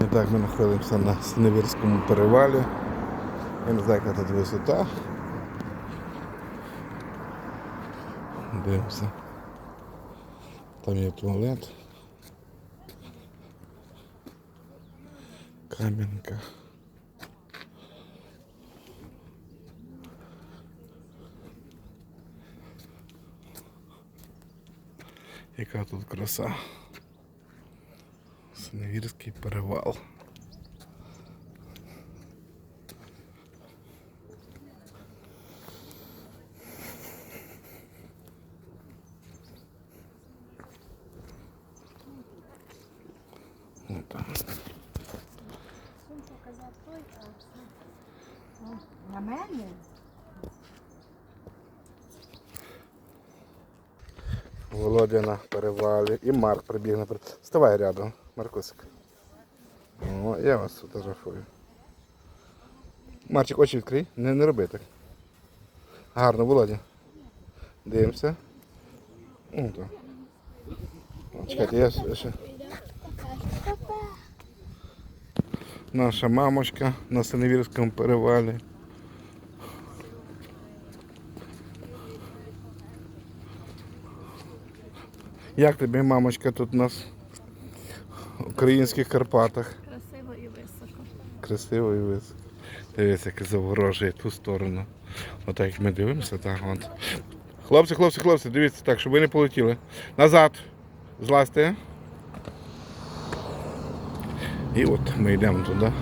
І так ми знаходимося на Синевірському перевалі. Я не знаю, яка тут висота. Дивимося. Там є туалет. Кам'янка. Яка тут краса. Синевірський перевал. Ну, там. Сум показав той, а все. Ну, На мене? Володя на перевалі. І Марк прибіг на перевалі. Вставай рядом, Маркусик. О, я вас фотографую. Марчик, очі відкрий, не, не роби так. Гарно, Володя. Дивимося. Ну, то. О, чекайте, я ще-. Наша мамочка на Синевірському перевалі. Як тобі, мамочка, тут у нас українських Карпатах? Красиво і високо. Красиво і високо. Дивіться, як заворожує ту сторону. Отак як ми дивимося, так от. Хлопці, хлопці, хлопці, дивіться так, щоб ви не полетіли. Назад. Злазьте. І от ми йдемо туди.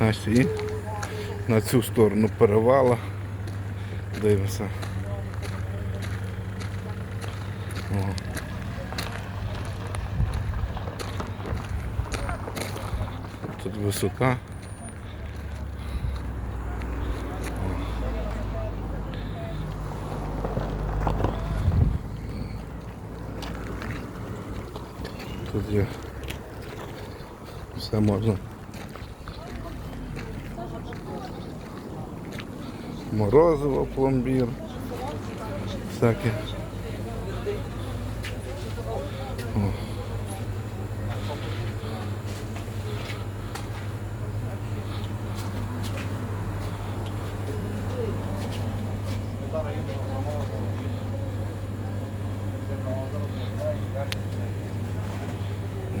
Ось і на цю сторону перевала. Дивимося. О. Тут висота. Тут є все можна. Морозиво, пломбір. Всяке. О.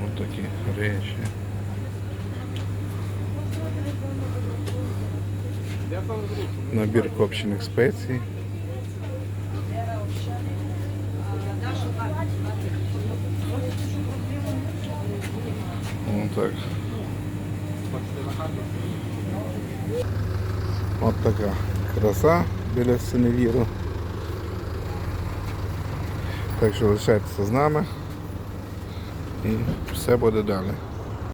Ось такі речі. Набір копчених спецій. Ось. От така краса біля синевіру. Так що лишайтеся з нами і все буде далі.